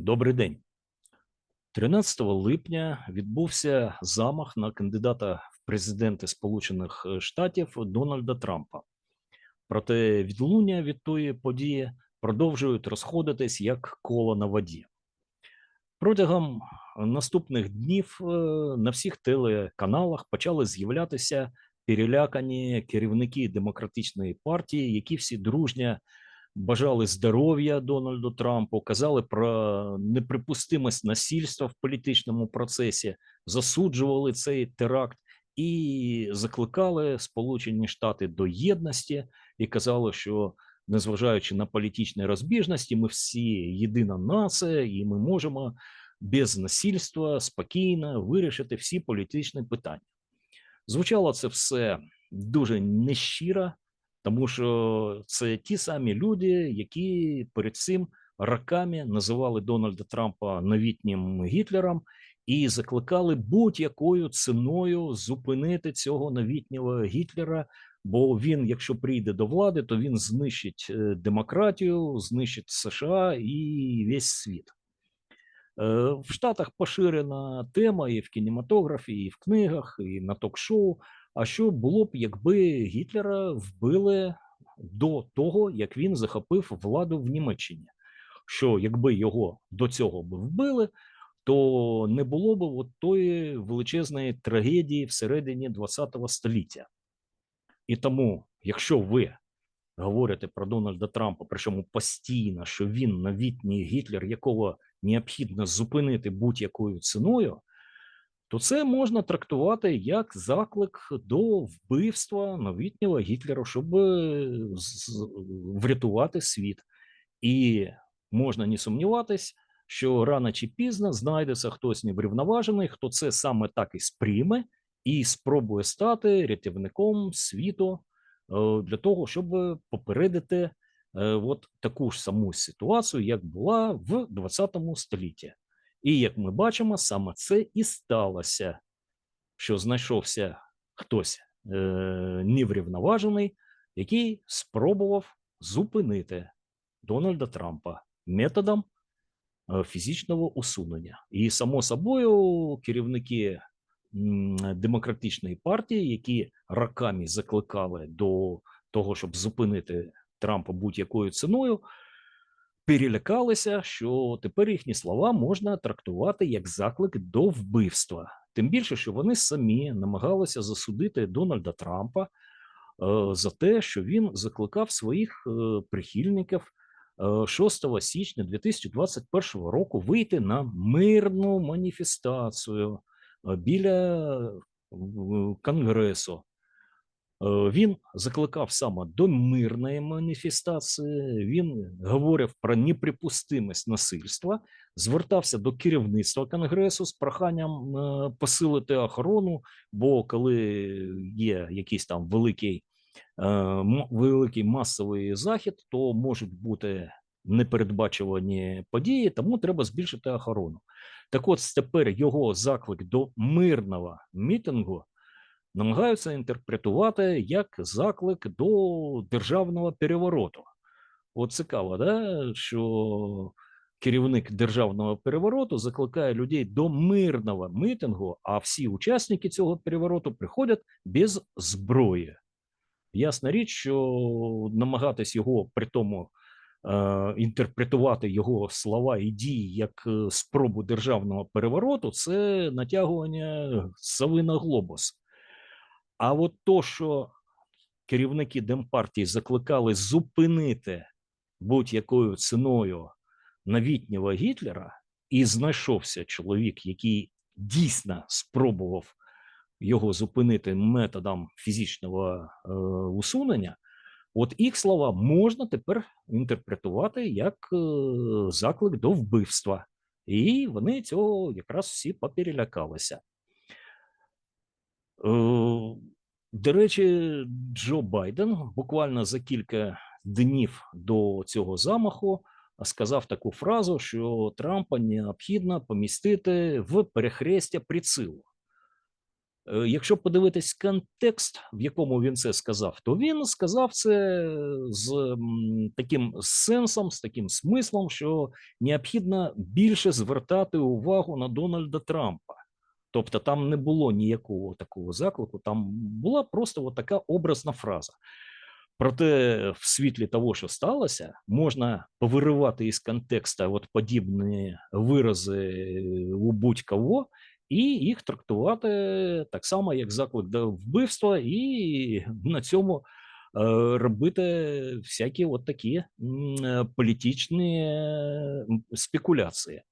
Добрий день. 13 липня відбувся замах на кандидата в президенти Сполучених е, Штатів Дональда Трампа. Проте відлуння від тої події продовжують розходитись як коло на воді. Протягом наступних днів е, на всіх телеканалах почали з'являтися перелякані керівники демократичної партії, які всі дружньо бажали здоров'я Дональду Трампу, казали про неприпустимость насильства в політичному процесі, засуджували цей теракт і закликали Сполучені Штати до єдності і казали, що незважаючи на політичні розбіжності, ми всі єдина нація, і ми можемо без насильства спокійно вирішити всі політичні питання. Звучало це все дуже нещиро, тому що це ті самі люди, які перед цим роками називали Дональда Трампа новітнім Гітлером і закликали будь-якою ціною зупинити цього новітнього Гітлера. Бо він, якщо прийде до влади, то він знищить е, демократію, знищить США і весь світ. Е, В Штатах поширена тема і в кінематографі, і в книгах, і на ток-шоу. А що було б, якби Гітлера вбили до того, як він захопив владу в Німеччині? Що якби його до цього б вбили, то не було б от тої величезної трагедії всередині ХХ століття. І тому, якщо ви говорите про Дональда Трампа, причому постійно, що він новітній Гітлер, якого необхідно зупинити будь-якою ціною, то це можна трактувати як заклик до вбивства новітнього Гітлера, щоб е, врятувати світ. І можна не сумніватись, що рано чи пізно знайдеться хтось неврівноважений, хто це саме так і сприйме, і спробує стати рятівником світу е, для того, щоб попередити е, от таку ж саму ситуацію, як була в 20 столітті. І як ми бачимо, саме це і сталося, що знайшовся хтось е, неврівноважений, який спробував зупинити Дональда Трампа методом е, фізичного усунення. І само собою керівники демократичної партії, які роками закликали до того, щоб зупинити Трампа будь-якою ціною, перелякалися, що тепер їхні слова можна трактувати як заклик до вбивства. Тим більше, що вони самі намагалися засудити Дональда Трампа е, за те, що він закликав своїх е, прихильників е, 6 січня 2021 року вийти на мирну маніфестацію е, біля е, Конгресу. Е, Він закликав саме до мирної маніфестації. Він говорив про неприпустимість насильства, звертався до керівництва конгресу з проханням е, посилити охорону. Бо коли є якийсь там великий, е, великий масовий захід, то можуть бути непередбачувані події, тому треба збільшити охорону. Так от тепер його заклик до мирного мітингу намагаються інтерпретувати як заклик до державного перевороту. От цікаво, да? що керівник державного перевороту закликає людей до мирного митингу, а всі учасники цього перевороту приходять без зброї. Ясна річ, що намагатись його при тому е, інтерпретувати його слова і дії як е, спробу державного перевороту, це натягування сови на глобус. А от то, що керівники Демпартії закликали зупинити будь-якою ціною новітнього Гітлера, і знайшовся чоловік, який дійсно спробував його зупинити методом фізичного е, усунення, от їх слова можна тепер інтерпретувати як е, заклик до вбивства. І вони цього якраз всі поперелякалися. Е, До речі, Джо Байден буквально за кілька днів до цього замаху сказав таку фразу, що Трампа необхідно помістити в перехрестя прицілу. Е, Якщо подивитись контекст, в якому він це сказав, то він сказав це з таким сенсом, з таким смислом, що необхідно більше звертати увагу на Дональда Трампа. Тобто там не було ніякого такого заклику, там була просто така образна фраза. Проте, в світлі того, що сталося, можна повиривати із контексту от подібні вирази у будь-кого і їх трактувати так само, як заклик до вбивства, і на цьому е, робити всякі от такі е, політичні спекуляції.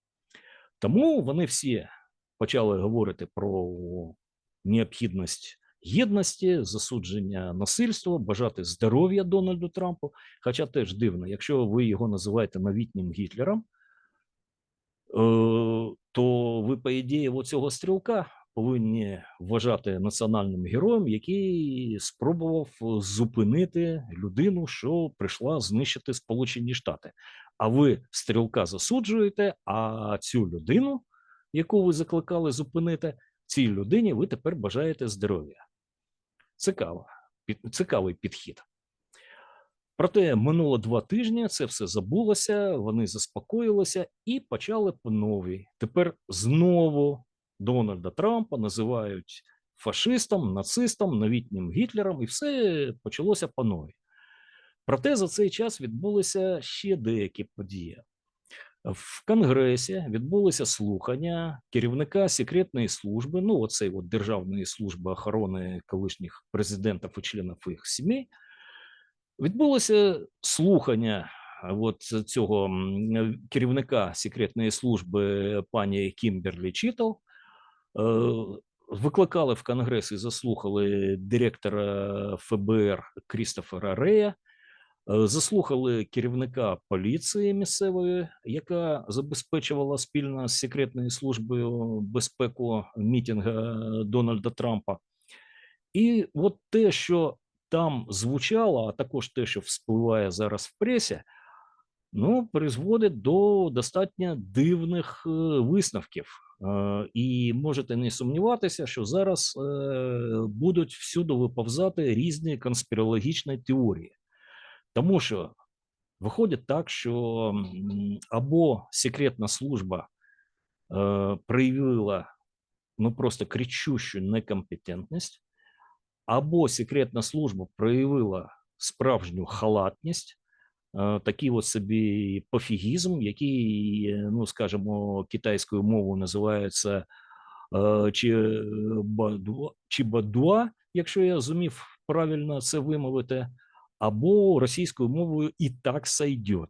Тому вони всі почали говорити про необхідність єдності, засудження насильства, бажати здоров'я Дональду Трампу. Хоча теж дивно, якщо ви його називаєте новітнім Гітлером, е, то ви, по ідеї, оцього стрілка повинні вважати національним героєм, який спробував зупинити людину, що прийшла знищити Сполучені Штати. А ви стрілка засуджуєте, а цю людину, яку ви закликали зупинити, цій людині ви тепер бажаєте здоров'я. Цікаво, цікавий підхід. Проте минуло два тижні, це все забулося, вони заспокоїлися і почали по новій. Тепер знову Дональда Трампа називають фашистом, нацистом, новітнім Гітлером, і все почалося по новій. Проте за цей час відбулися ще деякі події. В Конгресі відбулися слухання керівника секретної служби, ну, оцей от Державної служби охорони колишніх президентів і членів їх сімей. Відбулося слухання от цього керівника секретної служби пані Кімберлі Чітл. Е, Викликали в Конгрес і заслухали директора ФБР Крістофера Рея. Е, Заслухали керівника поліції місцевої, яка забезпечувала спільно з секретною службою безпеку мітинга Дональда Трампа. І от те, що там звучало, а також те, що вспливає зараз в пресі, ну, призводить до достатньо дивних е, висновків. Е, І можете не сумніватися, що зараз е, будуть всюди виповзати різні конспірологічні теорії. Тому що виходить так, що або секретна служба е, проявила ну просто кричущу некомпетентність, або секретна служба проявила справжню халатність, е, такий от собі пофігізм, який, е, ну скажімо, китайською мовою називається чібадуа, чібадуа, якщо я зумів правильно це вимовити, або російською мовою і так сайдет.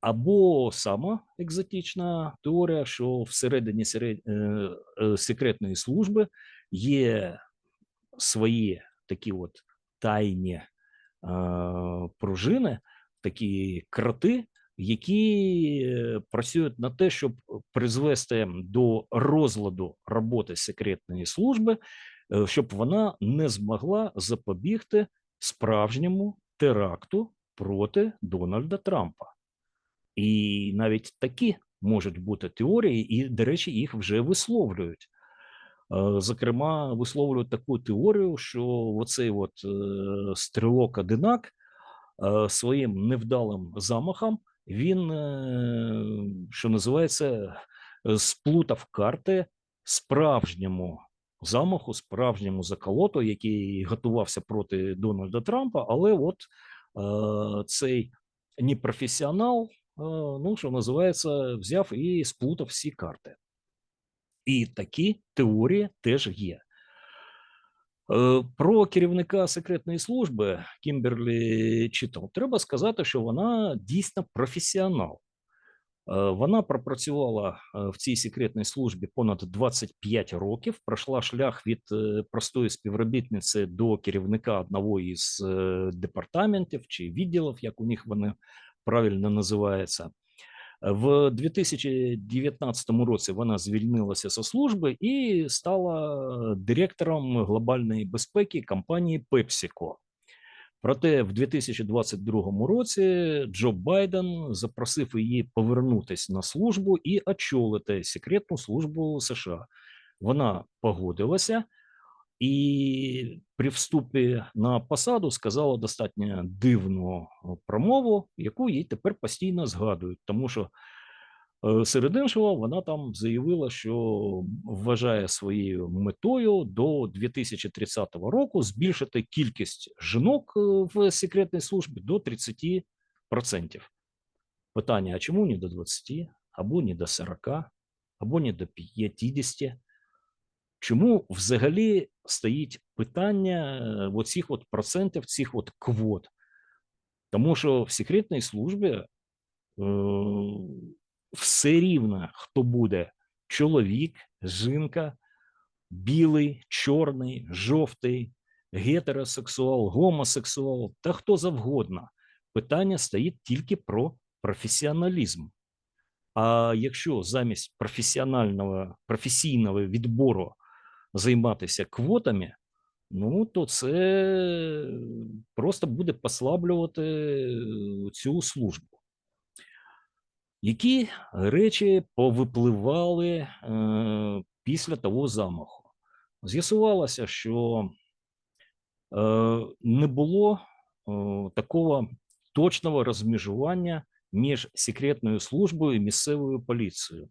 Або сама екзотична теорія, що всередині серед- е, секретної служби є свої такі от тайні е, пружини, такі кроти, які е, працюють на те, щоб призвести до розладу роботи секретної служби, е, щоб вона не змогла запобігти справжньому теракту проти Дональда Трампа. І навіть такі можуть бути теорії, і, до речі, їх вже висловлюють. Е, Зокрема, висловлюють таку теорію, що оцей от е, стрілок Одинак е, своїм невдалим замахом він, що називається, сплутав карти справжньому замаху, справжньому заколоту, який готувався проти Дональда Трампа, але от е, цей непрофесіонал, е, ну, що називається, взяв і сплутав всі карти. І такі теорії теж є. Е, Про керівника секретної служби Кімберлі Чітл треба сказати, що вона дійсно професіонал. Е, Вона пропрацювала е, в цій секретній службі понад 25 років, пройшла шлях від е, простої співробітниці до керівника одного із е, департаментів чи відділів, як у них вони правильно називаються. В 2019 році вона звільнилася зі служби і стала директором глобальної безпеки компанії PepsiCo. Проте в 2022 році Джо Байден запросив її повернутися на службу і очолити секретну службу США. Вона погодилася і при вступі на посаду сказала достатньо дивну промову, яку їй тепер постійно згадують, тому що серед іншого вона там заявила, що вважає своєю метою до 2030 року збільшити кількість жінок е, в секретній службі до 30%. Питання: а чому не до 20, або не до 40, або не до 50? Чому взагалі стоїть питання е, оцих от процентів, цих от квот? Тому що в секретній службі е, все рівно, хто буде чоловік, жінка, білий, чорний, жовтий, гетеросексуал, гомосексуал та хто завгодно. Питання стоїть тільки про професіоналізм. А якщо замість професіонального професійного відбору займатися квотами, ну то це просто буде послаблювати е, цю службу. Які речі повипливали е, після того замаху? З'ясувалося, що е, не було е, такого точного розмежування між секретною службою і місцевою поліцією.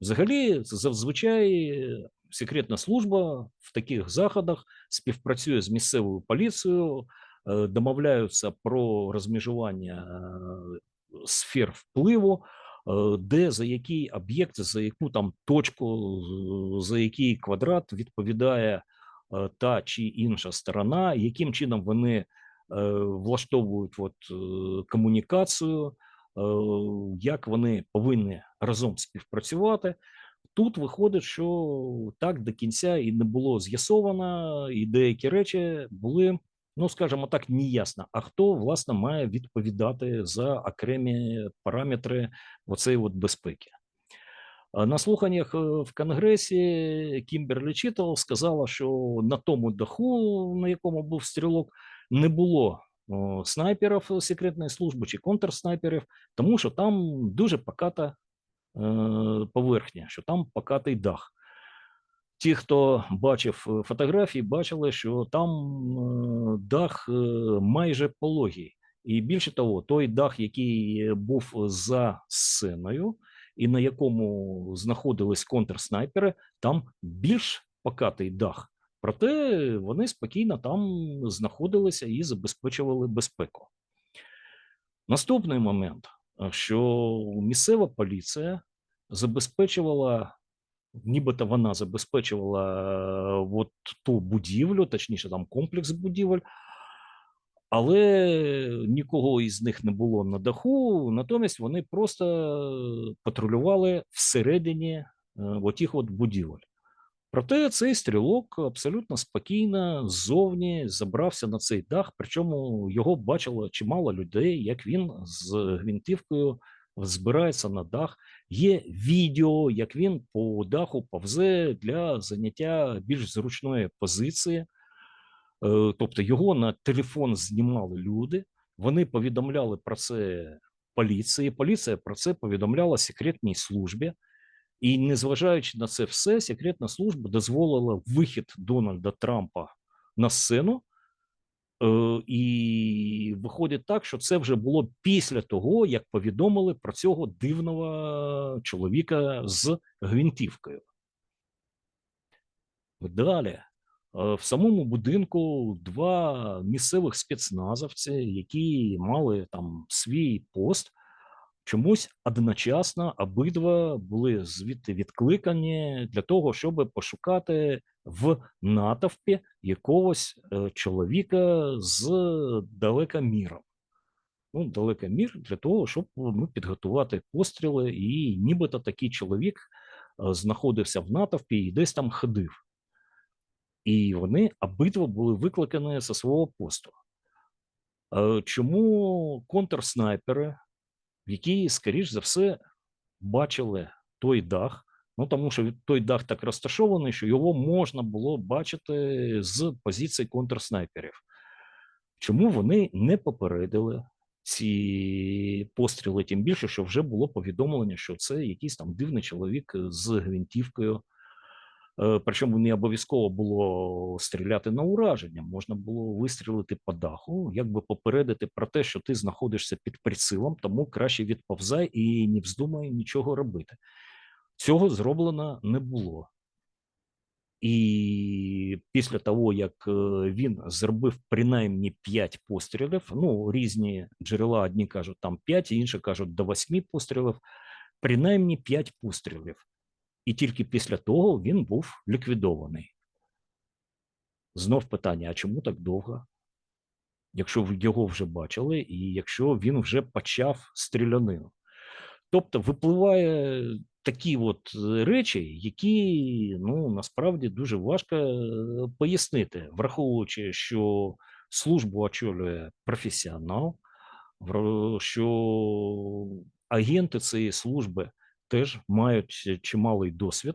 Взагалі, зазвичай секретна служба в таких заходах співпрацює з місцевою поліцією, е, домовляються про розмежування е, сфер впливу, де за який об'єкт, за яку там точку, за який квадрат відповідає та чи інша сторона, яким чином вони влаштовують от, комунікацію, як вони повинні разом співпрацювати. Тут виходить, що так до кінця і не було з'ясовано, і деякі речі були, ну скажімо так, неясно. А хто власне має відповідати за окремі параметри оцеї от безпеки? На слуханнях е, в Конгресі Кімберлі Чітл сказала, що на тому даху, на якому був стрілок, не було снайперів секретної служби чи контрснайперів, тому що там дуже поката Е, поверхня, що там покатий дах. Ті, хто бачив е, фотографії, бачили, що там е, дах майже пологий. І більше того, той дах, який був за сценою, і на якому знаходились контрснайпери, там більш покатий дах. Проте вони спокійно там знаходилися і забезпечували безпеку. Наступний момент, що місцева поліція забезпечувала, нібито вона забезпечувала е, от ту будівлю, точніше, там комплекс будівель, але нікого із них не було на даху. Натомість вони просто патрулювали всередині е, отих от будівель. Проте цей стрілок абсолютно спокійно ззовні забрався на цей дах, причому його бачило чимало людей, як він з гвинтівкою збирається на дах. Є відео, як він по даху повзе для заняття більш зручної позиції. Е, тобто його на телефон знімали люди, вони повідомляли про це поліції. Поліція про це повідомляла секретній службі. І незважаючи на це все, секретна служба дозволила вихід Дональда Трампа на сцену і виходить так, що це вже було після того, як повідомили про цього дивного чоловіка з гвинтівкою. Далі, е, в самому будинку два місцевих спецназовці, які мали там свій пост, чомусь одночасно обидва були звідти відкликані для того, щоб пошукати в натовпі якогось е, чоловіка з далекоміром. Ну, далекомір для того, щоб ну, підготувати постріли, і нібито такий чоловік е, знаходився в натовпі і десь там ходив. І вони обидва були викликані зі свого посту. Е, чому контрснайпери які, скоріш за все, бачили той дах. Ну тому що той дах так розташований, що його можна було бачити з позиції контрснайперів. Чому вони не попередили ці постріли? Тим більше, що вже було повідомлення, що це якийсь там дивний чоловік з гвинтівкою. Е, Причому не обов'язково було стріляти на ураження, можна було вистрілити по даху, якби попередити про те, що ти знаходишся під прицілом, тому краще відповзай і не вздумай нічого робити. Цього зроблено не було. І після того, як е, він зробив принаймні 5 пострілів, ну різні джерела, одні кажуть там 5, інші кажуть до 8 пострілів, принаймні 5 пострілів. І тільки після того він був ліквідований. Знов питання: а чому так довго? Якщо його вже бачили, і якщо він вже почав стрілянину. Тобто випливає такі от е, речі, які ну насправді дуже важко е, пояснити, враховуючи, що службу очолює професіонал, що агенти цієї служби теж мають чималий досвід,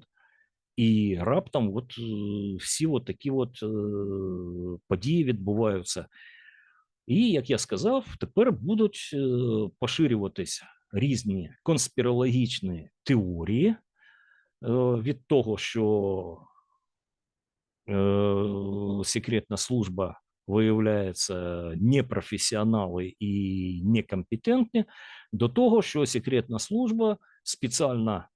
і раптом от е, всі от такі от е, події відбуваються. І, як я сказав, тепер будуть е, поширюватися різні конспірологічні теорії від того, що секретна служба виявляється непрофесіонали і некомпетентні, до того, що секретна служба спеціально е,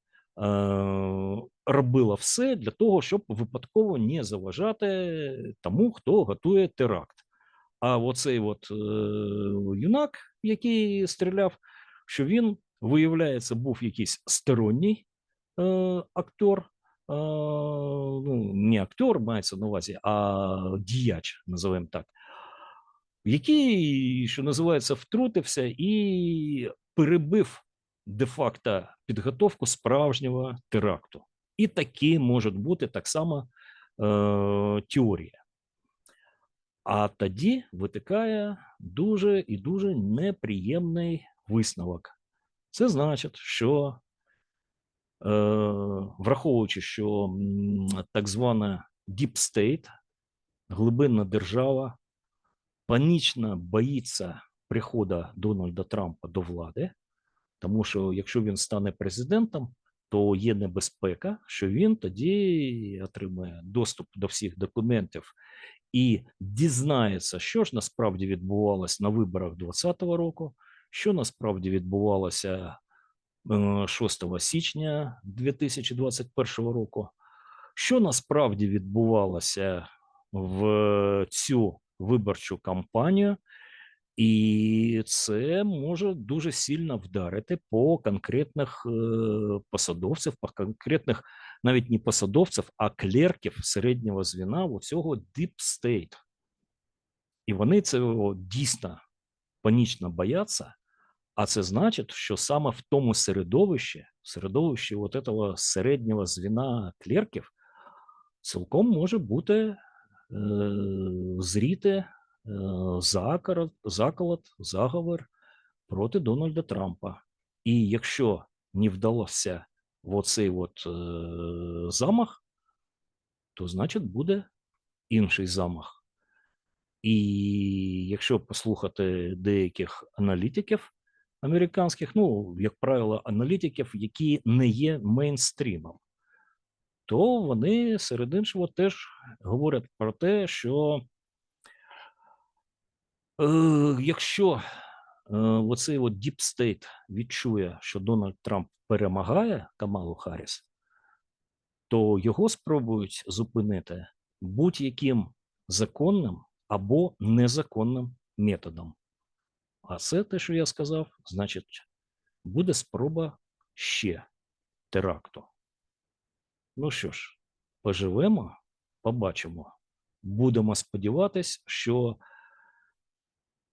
робила все для того, щоб випадково не заважати тому, хто готує теракт. А оцей от е, юнак, який стріляв, що він, виявляється, був якийсь сторонній е, актор, ну, не актор мається на увазі, а діяч, називаємо так, який, що називається, втрутився і перебив де-факто підготовку справжнього теракту. І такі можуть бути так само е, теорія. А тоді витикає дуже і дуже неприємний висновок. Це значить, що е, враховуючи, що так звана Deep State, глибинна держава, панічно боїться приходу Дональда Трампа до влади, тому що якщо він стане президентом, то є небезпека, що він тоді отримає доступ до всіх документів і дізнається, що ж насправді відбувалося на виборах 2020 року, що насправді відбувалося е, 6 січня 2021 року, що насправді відбувалося в цю виборчу кампанію, і це може дуже сильно вдарити по конкретних е, посадовців, по конкретних навіть не посадовців, а клерків середнього звіна у цього Deep State. І вони цього дійсно панічно бояться. А це значить, що саме в тому середовищі, середовищі от этого середнього звіна клерків, цілком може бути е, зріти заколот, заколот, заговор проти Дональда Трампа. І якщо не вдалося в оцей от е, замах, то значить буде інший замах. І якщо послухати деяких аналітиків американських, ну, як правило, аналітиків, які не є мейнстрімом, то вони серед іншого теж говорять про те, що е, якщо е, оцей от Deep State відчує, що Дональд Трамп перемагає Камалу Харріс, то його спробують зупинити будь-яким законним або незаконним методом. А це те, що я сказав, значить, буде спроба ще теракту. Ну що ж, поживемо, побачимо. Будемо сподіватися, що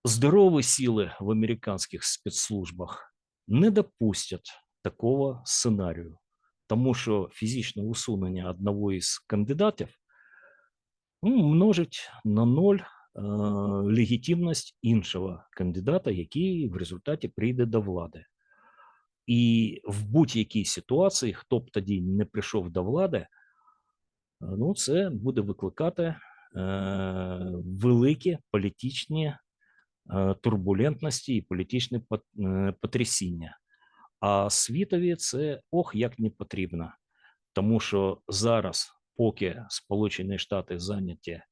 здорові сили в американських спецслужбах не допустять такого сценарію, тому що фізичне усунення одного із кандидатів ну, множить на ноль е, легітимність іншого кандидата, який в результаті прийде до влади. І в будь-якій ситуації, хто б тоді не прийшов до влади, ну це буде викликати е, великі політичні турбулентності і політичні пот- е, потрясіння. А світові це ох як не потрібно, тому що зараз поки Сполучені Штати зайняті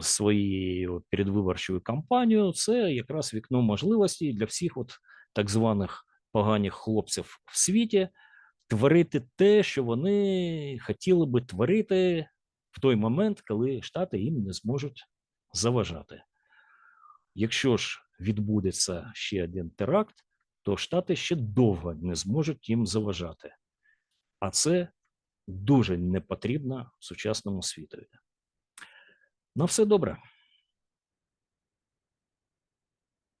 своєю передвиборчою кампанією, це якраз вікно можливостей для всіх от так званих поганих хлопців в світі творити те, що вони хотіли би творити в той момент, коли Штати їм не зможуть заважати. Якщо ж відбудеться ще один теракт, то Штати ще довго не зможуть їм заважати. А це дуже не потрібно сучасному світові. На все добре.